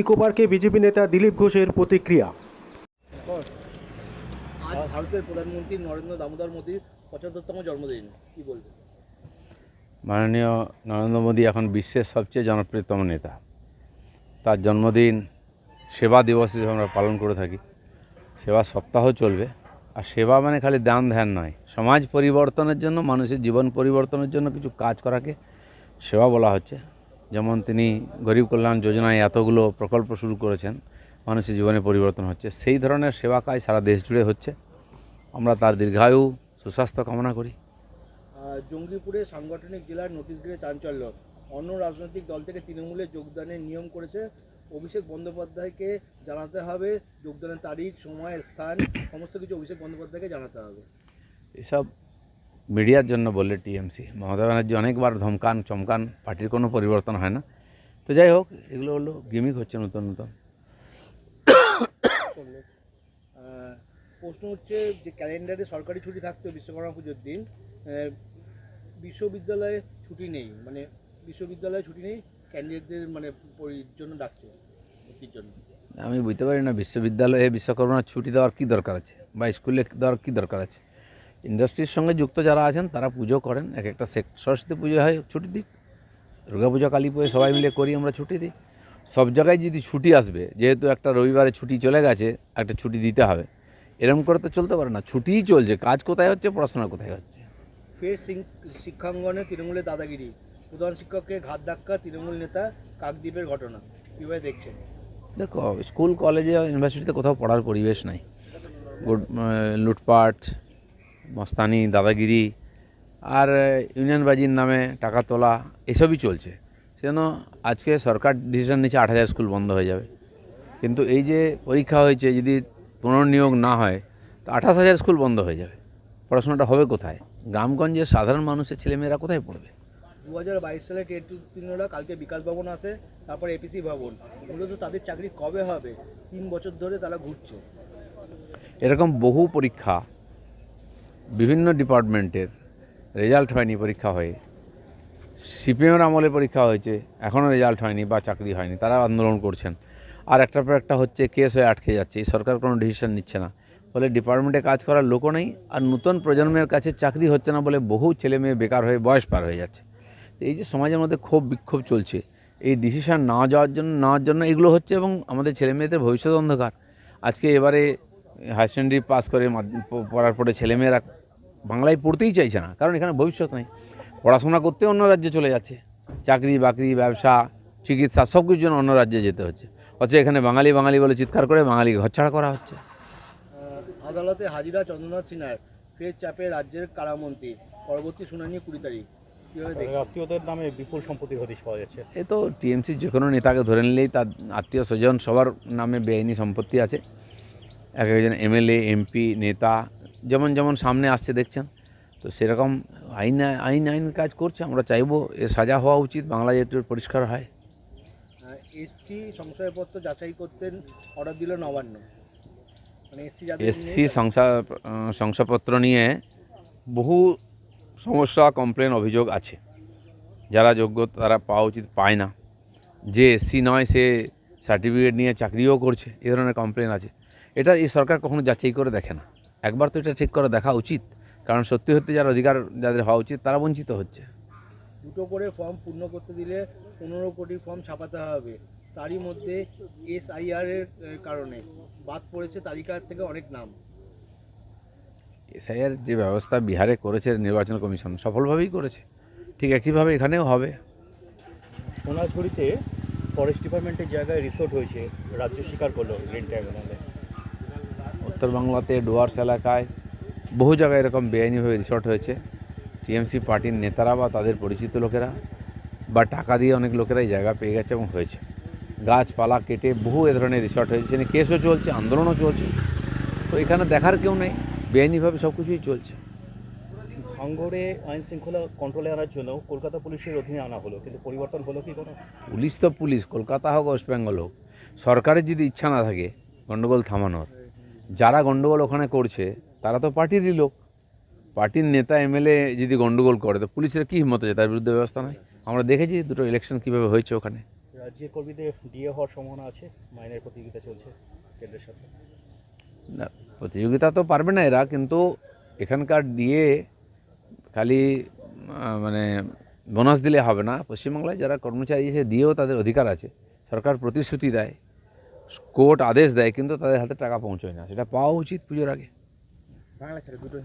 Eco পার্কে BJP নেতা দিলীপ ঘোষের প্রতিক্রিয়া। আজ ভারতের প্রধানমন্ত্রী নরেন্দ্র দামোদর মোদীর পঁচাত্তরতম জন্মদিন। কি বলবেন? মাননীয় নরেন্দ্র মোদী এখন বিশ্বের সবচেয়ে জনপ্রিয়তম নেতা। তার জন্মদিন সেবা দিবস হিসেবে আমরা পালন করে থাকি। সেবা সপ্তাহ চলবে। আর সেবা মানে খালি দান ধ্যান নয়। সমাজ পরিবর্তনের জন্য মানুষের জীবন পরিবর্তনের জন্য কিছু কাজ করাকে সেবা বলা হচ্ছে। যেমন তিনি গরিব কল্যাণ যোজনায় এতগুলো প্রকল্প শুরু করেছেন মানুষের জীবনে পরিবর্তন হচ্ছে। সেই ধরনের সেবা কাজ সারা দেশ জুড়ে হচ্ছে। আমরা তার দীর্ঘায়ু সুস্বাস্থ্য কামনা করি। জঙ্গিপুরে সাংগঠনিক জেলার নোটিশ গিরে চাঞ্চল্য। অন্য রাজনৈতিক দল থেকে তৃণমূলে যোগদানের নিয়ম করেছে অভিষেক বন্দ্যোপাধ্যায়কে জানাতে হবে। যোগদানের তারিখ সময় স্থান সমস্ত কিছু অভিষেক বন্দ্যোপাধ্যায়কে জানাতে হবে। এসব মিডিয়ার জন্য বললে টিএমসি। মমতা ব্যানার্জি অনেকবার ধমকান চমকান পার্টির কোনো পরিবর্তন হয় না। তো যাই হোক এগুলো হলো গিমিক হচ্ছে নতুন নতুন। প্রশ্ন হচ্ছে যে ক্যালেন্ডারে সরকারি ছুটি থাকতো বিশ্বকর্মা পুজোর দিন। বিশ্ববিদ্যালয়ে ছুটি নেই মানে বিশ্ববিদ্যালয়ে ছুটি নেই ক্যান্ডিডেটদের মানে জন্য ডাকছে ভর্তির জন্য। আমি বুঝতে পারি না বিশ্ববিদ্যালয়ে বিশ্বকর্মার ছুটি দেওয়ার কী দরকার আছে? বা স্কুলে দেওয়ার কী দরকার আছে? ইন্ডাস্ট্রির সঙ্গে যুক্ত যারা আছেন তারা পুজো করেন। এক একটা সরস্বতী পুজো হয় ছুটি দিক। দুর্গা পুজো কালী পুজো সবাই মিলে করি আমরা ছুটি দিই সব জায়গায় যদি ছুটি আসবে যেহেতু একটা রবিবারে ছুটি চলে গেছে একটা ছুটি দিতে হবে। এরকম করে তো চলতে পারে না। ছুটিই চলছে। কাজ কোথায় হচ্ছে পড়াশোনা কোথায় হচ্ছে? ফের শিক্ষাঙ্গনে তৃণমূলের দাদাগিরি। প্রধান শিক্ষককে ঘাত ধাক্কা তৃণমূল নেতা কাকদ্বীপের ঘটনা। কীভাবে দেখছেন? দেখো স্কুল কলেজে ইউনিভার্সিটিতে কোথাও পড়ার পরিবেশ নাই। লুটপাট মস্তানি দাদাগিরি আর ইউনিয়নবাজির নামে টাকা তোলা এসবই চলছে। সেজন্য আজকে সরকার ডিসিশন নিচ্ছে আট হাজার স্কুল বন্ধ হয়ে যাবে। কিন্তু এই যে পরীক্ষা হয়েছে যদি পুনর্নিয়োগ না হয় তো আঠাশ হাজার স্কুল বন্ধ হয়ে যাবে। পড়াশোনাটা হবে কোথায়? গ্রামগঞ্জের সাধারণ মানুষের ছেলেমেয়েরা কোথায় পড়বে? দু হাজার বাইশ সালে টেট উত্তীর্ণরা কালকে বিকাশ ভবন আসে তারপর এপিসি ভবন। মূলত তাদের চাকরি কবে হবে? তিন বছর ধরে তারা ঘুরছে। এরকম বহু পরীক্ষা বিভিন্ন ডিপার্টমেন্টের রেজাল্ট হয়নি পরীক্ষা হয়ে। সিপিএমের আমলে পরীক্ষা হয়েছে, এখনও রেজাল্ট হয়নি বা চাকরি হয়নি, তারা আন্দোলন করছেন। আর একটার পর একটা হচ্ছে কেস হয়ে আটকে যাচ্ছে, এই সরকার কোনো ডিসিশন নিচ্ছে না। ফলে ডিপার্টমেন্টে কাজ করার লোকও নেই, আর নতুন প্রজন্মের কাছে চাকরি হচ্ছে না বলে বহু ছেলে মেয়ে বেকার হয়ে বয়স পার হয়ে যাচ্ছে। এই যে সমাজের মধ্যে ক্ষোভ বিক্ষোভ চলছে, এই ডিসিশন না যাওয়ার জন্য নেওয়ার জন্য এগুলো হচ্ছে এবং আমাদের ছেলে মেয়েদের ভবিষ্যৎ অন্ধকার। আজকে এবারে হায়ার সেকেন্ডারি পাস করে পড়ার পরে ছেলেমেয়েরা বাংলায় পড়তেই চাইছে না কারণ এখানে ভবিষ্যৎ নেই। পড়াশোনা করতে অন্য রাজ্যে চলে যাচ্ছে। চাকরি বাকরি ব্যবসা চিকিৎসা সব কিছুর জন্য অন্য রাজ্যে যেতে হচ্ছে। অথচ এখানে বাঙালি বাঙালি বলে চিৎকার করে বাঙালি ঘরছাড়া করা হচ্ছে। আদালতে হাজিরা চন্দ্রনাথ সিনহার ফের চাপে রাজ্যের কারামন্ত্রী। পরবর্তী শুনানি কুড়ি তারিখ। আত্মীয়দের নামে বিপুল সম্পত্তির হদিশ পাওয়া যাচ্ছে। এ তো টিএমসির যে কোনো নেতাকে ধরে নিলেই তার আত্মীয় স্বজন সবার নামে বেআইনি সম্পত্তি আছে। এক একজন এমএলএ এমপি নেতা যেমন যেমন সামনে আসছে দেখছেন? তো সেরকম আইন আইন আইন কাজ করছে আমরা চাইব এর সাজা হওয়া উচিত বাংলায় একটু পরিষ্কার হয়। এসসি সংশয়পত্র যাচাই অর্ডার দিল নবান্ন। মানে এসসি শংসাপত্র নিয়ে বহু সমস্যা কমপ্লেন অভিযোগ আছে। যারা যোগ্য তারা পাওয়া উচিত পায় না। যে এসসি নয় সে সার্টিফিকেট নিয়ে চাকরিও করছে এ ধরনের কমপ্লেন আছে। এটা এই সরকার কখনো যাচাই করে দেখে না। একবার তো এটা ঠিক করে দেখা উচিত কারণ সত্যি সত্যি যার অধিকার যাদের হওয়া উচিত তারা বঞ্চিত হচ্ছে। দুটো করে ফর্ম পূর্ণ করতে দিলে পনেরো কোটি ফর্ম ছাপাতে হবে। তারই মধ্যে এসআইআর এর কারণে। বাদ পড়েছে তালিকা থেকে অনেক নাম। এসআইয়ের যে ব্যবস্থা বিহারে করেছে নির্বাচন কমিশন সফলভাবেই করেছে। ঠিক একইভাবে এখানেও হবে। সোনাঝুরিতে ফরেস্ট ডিপার্টমেন্টের জায়গায় রিসোর্ট হয়েছে। রাজ্য স্বীকার করল গ্রিন ট্রাইব্যুনালে উত্তর বাংলাতে ডুয়ার্স এলাকায় বহু জায়গায় এরকম বেআইনিভাবে রিসর্ট হয়েছে। টিএমসি পার্টির নেতারা বা তাদের পরিচিত লোকেরা বা টাকা দিয়ে অনেক লোকেরা এই জায়গা পেয়ে গেছে এবং হয়েছে। গাছপালা কেটে বহু এ ধরনের রিসর্ট হয়েছে। সেখানে কেসও চলছে আন্দোলনও চলছে। তো এখানে দেখার কেউ নেই বেআইনিভাবে সব কিছুই চলছে। ভাঙ্গরে আইন শৃঙ্খলা কন্ট্রোলে আনার জন্য কলকাতা পুলিশের অধীনে আনা হলো কিন্তু পরিবর্তন হলো কি কোনো পুলিশ তো পুলিশ কলকাতা হোক ওয়েস্ট বেঙ্গল হোক। সরকারের যদি ইচ্ছা না থাকে গণ্ডগোল থামানোর। যারা গণ্ডগোল ওখানে করছে তারা তো পার্টিরই লোক। পার্টির নেতা এমএলএ যদি গণ্ডগোল করে তো পুলিশের কী হিম্মত আছে? তার বিরুদ্ধে ব্যবস্থা নয় আমরা দেখেছি দুটো ইলেকশন কীভাবে হয়েছে ওখানে। রাজ্যের কর্মীদের ডিএ হওয়ার সম্ভাবনা আছে মাইনের প্রতিযোগিতা চলছে কেন্দ্রের সাথে। না প্রতিযোগিতা তো পারবে না এরা কিন্তু এখানকার দিয়ে খালি মানে বোনাস দিলে হবে না। পশ্চিমবাংলায় যারা কর্মচারী আছে দিয়েও তাদের অধিকার আছে। সরকার প্রতিশ্রুতি দেয়। কোর্ট আদেশ দেয়, কিন্তু তাদের হাতে টাকা পৌঁছয় না। সেটা পাওয়া উচিত পুজোর আগে। বাংলা ছাড়া দুটো